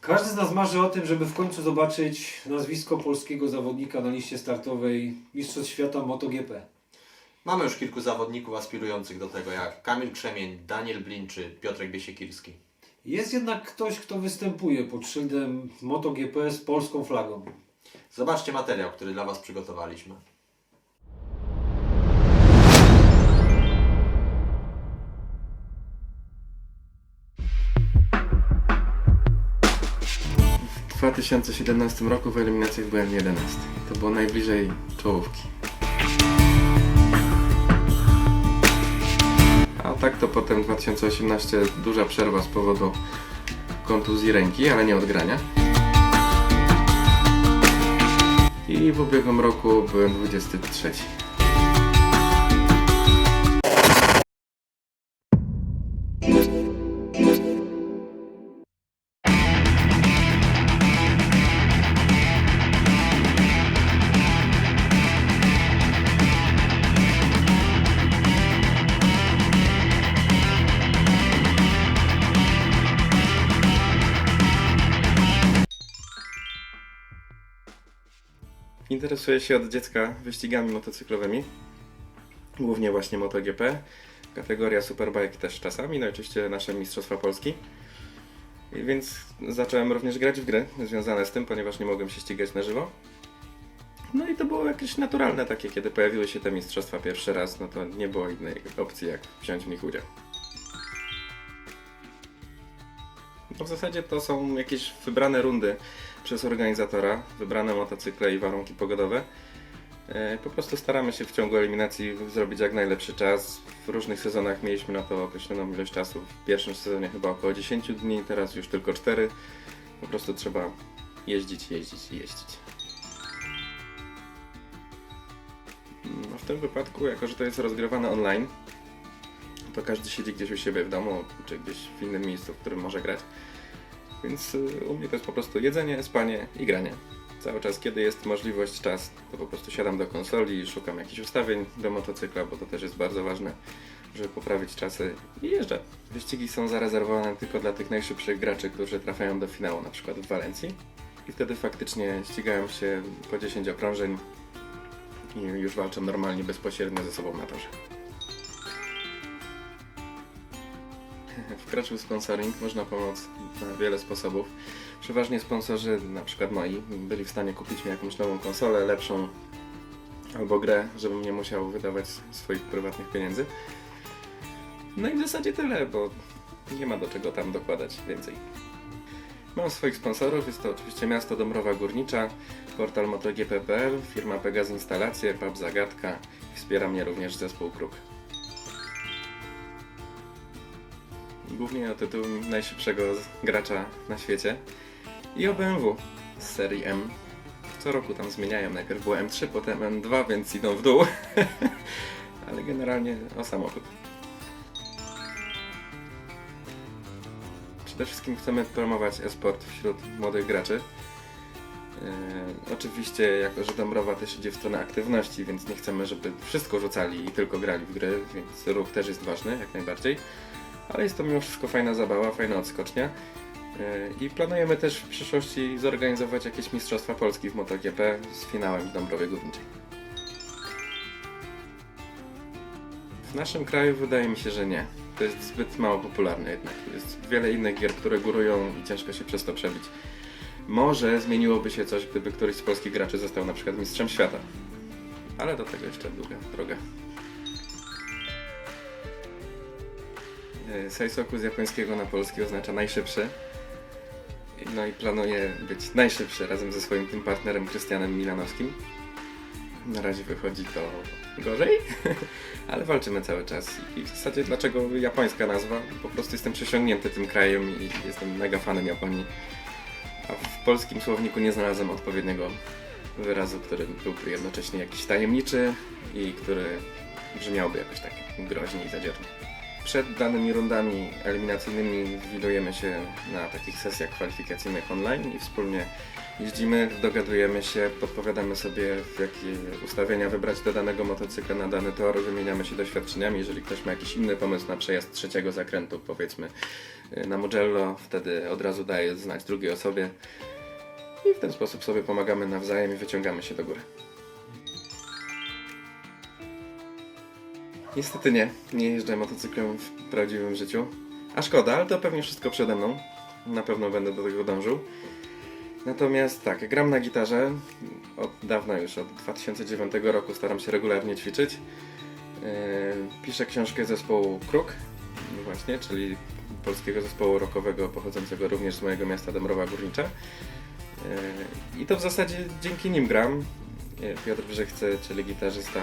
Każdy z nas marzy o tym, żeby w końcu zobaczyć nazwisko polskiego zawodnika na liście startowej Mistrzostw Świata MotoGP. Mamy już kilku zawodników aspirujących do tego, jak Kamil Krzemień, Daniel Blin czy Piotrek Biesiekirski. Jest jednak ktoś, kto występuje pod szyldem MotoGP z polską flagą. Zobaczcie materiał, który dla Was przygotowaliśmy. 2017 roku w eliminacjach byłem 11. To było najbliżej czołówki. A tak to potem 2018 duża przerwa z powodu kontuzji ręki, ale nie odgrania. I w ubiegłym roku byłem 23. Interesuję się od dziecka wyścigami motocyklowymi, głównie właśnie MotoGP, kategoria Superbike też czasami, no i oczywiście nasze Mistrzostwa Polski. I więc zacząłem również grać w gry związane z tym, ponieważ nie mogłem się ścigać na żywo. No i to było jakieś naturalne takie, kiedy pojawiły się te mistrzostwa pierwszy raz, no to nie było innej opcji jak wziąć w nich udział. No w zasadzie to są jakieś wybrane rundy przez organizatora, wybrane motocykle i warunki pogodowe. E, Po prostu staramy się w ciągu eliminacji zrobić jak najlepszy czas. W różnych sezonach mieliśmy na to określoną ilość czasu. W pierwszym sezonie chyba około 10 dni, teraz już tylko 4. Po prostu trzeba jeździć, jeździć i jeździć. No w tym wypadku, jako że to jest rozgrywane online, to każdy siedzi gdzieś u siebie w domu, czy gdzieś w innym miejscu, w którym może grać. Więc y, u mnie to jest po prostu jedzenie, spanie i granie. Cały czas, kiedy jest możliwość, czas, to po prostu siadam do konsoli, szukam jakichś ustawień do motocykla, bo to też jest bardzo ważne, żeby poprawić czasy i jeżdżę. Wyścigi są zarezerwowane tylko dla tych najszybszych graczy, którzy trafiają do finału, na przykład w Walencji. I wtedy faktycznie ścigają się po 10 okrążeń i już walczą normalnie, bezpośrednio ze sobą na torze. Wkroczył sponsoring, można pomóc na wiele sposobów. Przeważnie sponsorzy, na przykład moi, byli w stanie kupić mi jakąś nową konsolę, lepszą albo grę, żebym nie musiał wydawać swoich prywatnych pieniędzy. No i w zasadzie tyle, bo nie ma do czego tam dokładać więcej. Mam swoich sponsorów, jest to oczywiście miasto Dąbrowa Górnicza, portal MotoGP.pl, firma Pegaz Instalacje, pub Zagadka wspiera mnie również zespół Kruk. Głównie o tytuł najszybszego gracza na świecie i o BMW z serii M. Co roku tam zmieniają, najpierw było M3, potem M2, więc idą w dół, ale generalnie o samochód. Przede wszystkim chcemy promować e-sport wśród młodych graczy. Yy, oczywiście, jako że Dąbrowa też idzie w stronę aktywności, więc nie chcemy, żeby wszystko rzucali i tylko grali w gry, więc ruch też jest ważny, jak najbardziej ale jest to mimo wszystko fajna zabawa, fajna odskocznia. Yy, I planujemy też w przyszłości zorganizować jakieś Mistrzostwa Polski w MotoGP z finałem w Dąbrowie Górniczej. W naszym kraju wydaje mi się, że nie. To jest zbyt mało popularne jednak. Jest wiele innych gier, które górują i ciężko się przez to przebić. Może zmieniłoby się coś, gdyby któryś z polskich graczy został na przykład mistrzem świata. Ale do tego jeszcze długa droga. E, Seisoku z japońskiego na polski oznacza najszybszy. No i planuję być najszybszy razem ze swoim tym partnerem Krystianem Milanowskim. Na razie wychodzi to gorzej, ale walczymy cały czas. I w zasadzie dlaczego japońska nazwa? Po prostu jestem przesiągnięty tym krajem i jestem mega fanem Japonii. A w polskim słowniku nie znalazłem odpowiedniego wyrazu, który byłby jednocześnie jakiś tajemniczy i który brzmiałby jakoś tak groźnie i zadziornie. Przed danymi rundami eliminacyjnymi widujemy się na takich sesjach kwalifikacyjnych online i wspólnie jeździmy, dogadujemy się, podpowiadamy sobie w jakie ustawienia wybrać do danego motocykla na dany tor, wymieniamy się doświadczeniami. Jeżeli ktoś ma jakiś inny pomysł na przejazd trzeciego zakrętu, powiedzmy y, na Mugello, wtedy od razu daje znać drugiej osobie i w ten sposób sobie pomagamy nawzajem i wyciągamy się do góry. Niestety nie, nie jeżdżę motocyklem w prawdziwym życiu. A szkoda, ale to pewnie wszystko przede mną. Na pewno będę do tego dążył. Natomiast tak, gram na gitarze od dawna już, od 2009 roku staram się regularnie ćwiczyć. Yy, Piszę książkę zespołu Kruk, właśnie, czyli polskiego zespołu rockowego pochodzącego również z mojego miasta Dębrowa Górnicza. Yy, I to w zasadzie dzięki nim gram. Piotr Brzechce, czyli gitarzysta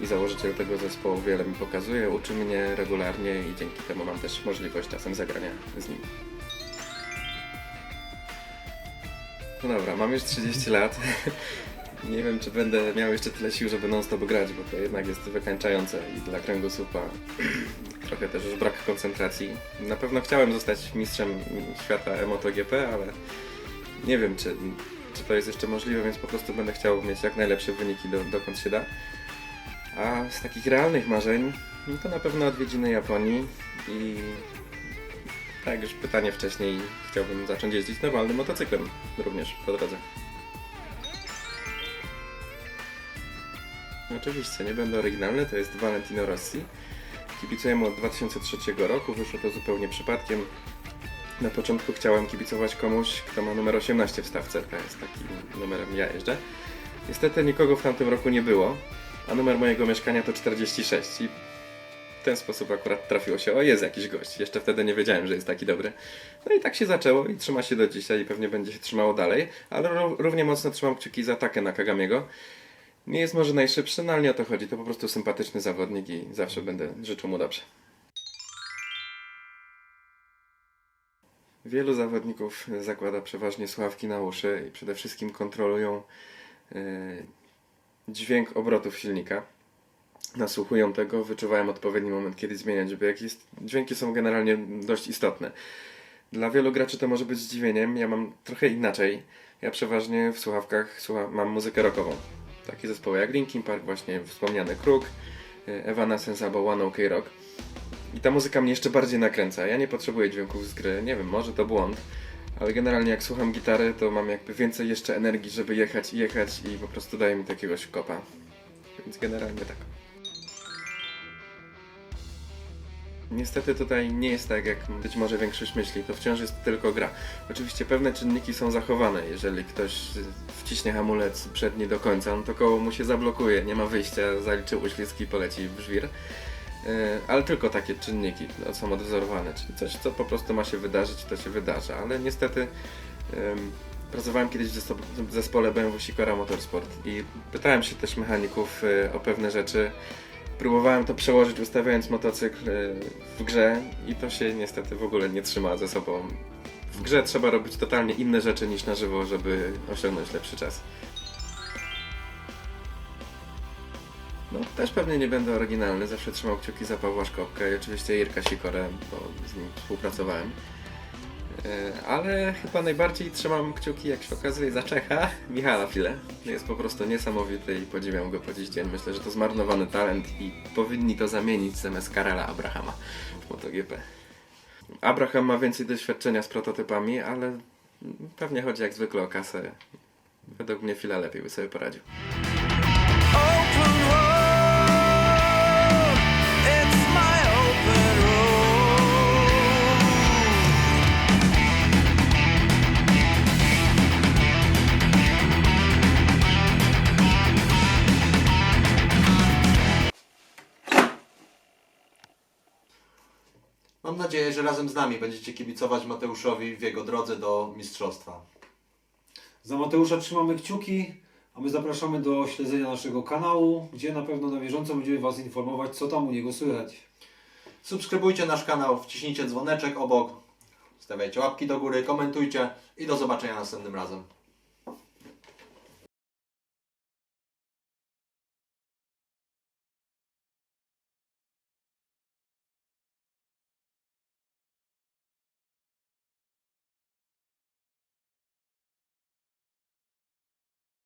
i założyciel tego zespołu, wiele mi pokazuje, uczy mnie regularnie i dzięki temu mam też możliwość czasem zagrania z nim. No dobra, mam już 30 lat. Nie wiem, czy będę miał jeszcze tyle sił, żeby non-stop grać, bo to jednak jest wykańczające i dla kręgosłupa trochę też już brak koncentracji. Na pewno chciałem zostać mistrzem świata MotoGP, ale nie wiem, czy, to jest jeszcze możliwe, więc po prostu będę chciał mieć jak najlepsze wyniki do, dokąd się da. A z takich realnych marzeń, no to na pewno odwiedziny Japonii i tak jak już pytanie wcześniej, chciałbym zacząć jeździć normalnym motocyklem również po drodze. Oczywiście, nie będę oryginalny, to jest Valentino Rossi. Kibicuję mu od 2003 roku, wyszło to zupełnie przypadkiem. Na początku chciałem kibicować komuś, kto ma numer 18 w stawce, to jest takim numerem ja jeżdżę. Niestety nikogo w tamtym roku nie było, a numer mojego mieszkania to 46 i w ten sposób akurat trafiło się, o jest jakiś gość, jeszcze wtedy nie wiedziałem, że jest taki dobry. No i tak się zaczęło i trzyma się do dzisiaj i pewnie będzie się trzymało dalej, ale ró- równie mocno trzymam kciuki za Takę na Kagamiego. Nie jest może najszybszy, no ale nie o to chodzi, to po prostu sympatyczny zawodnik i zawsze będę życzył mu dobrze. Wielu zawodników zakłada przeważnie słuchawki na uszy i przede wszystkim kontrolują e, dźwięk obrotów silnika. Nasłuchują tego, wyczuwają odpowiedni moment, kiedy zmieniać bieg. Dźwięki są generalnie dość istotne. Dla wielu graczy to może być zdziwieniem, ja mam trochę inaczej. Ja przeważnie w słuchawkach słucham, mam muzykę rockową. Takie zespoły jak Linkin Park, właśnie wspomniany Kruk, e, Evanescence albo One OK Rock. I ta muzyka mnie jeszcze bardziej nakręca. Ja nie potrzebuję dźwięków z gry, nie wiem, może to błąd, ale generalnie jak słucham gitary, to mam jakby więcej jeszcze energii, żeby jechać i jechać i po prostu daje mi takiegoś kopa. Więc generalnie tak. Niestety tutaj nie jest tak, jak być może większość myśli. To wciąż jest tylko gra. Oczywiście pewne czynniki są zachowane. Jeżeli ktoś wciśnie hamulec przedni do końca, no to koło mu się zablokuje, nie ma wyjścia, zaliczy uślizg i poleci w żwir. Y, Ale tylko takie czynniki no, są odwzorowane, czyli coś, co po prostu ma się wydarzyć, to się wydarza. Ale niestety pracowałem kiedyś w zespo- w zespole BMW Sikora Motorsport i pytałem się też mechaników y, o pewne rzeczy. Próbowałem to przełożyć ustawiając motocykl y, w grze i to się niestety w ogóle nie trzyma ze sobą. W grze trzeba robić totalnie inne rzeczy niż na żywo, żeby osiągnąć lepszy czas. No, też pewnie nie będę oryginalny, zawsze trzymał kciuki za Pawła Szkopkę i oczywiście Jirka Sikorę, bo z nim współpracowałem. E, Ale chyba najbardziej trzymam kciuki, jak się okazuje, za Czecha, Michała File. Jest po prostu niesamowity i podziwiam go po dziś dzień. Myślę, że to zmarnowany talent i powinni to zamienić zamiast Karela Abrahama w MotoGP. Abraham ma więcej doświadczenia z prototypami, ale pewnie chodzi jak zwykle o kasę. Według mnie Fila lepiej by sobie poradził. Open nadzieję, że razem z nami będziecie kibicować Mateuszowi w jego drodze do mistrzostwa. Za Mateusza trzymamy kciuki, a my zapraszamy do śledzenia naszego kanału, gdzie na pewno na bieżąco będziemy Was informować, co tam u niego słychać. Subskrybujcie nasz kanał, wciśnijcie dzwoneczek obok, stawiajcie łapki do góry, komentujcie i do zobaczenia następnym razem.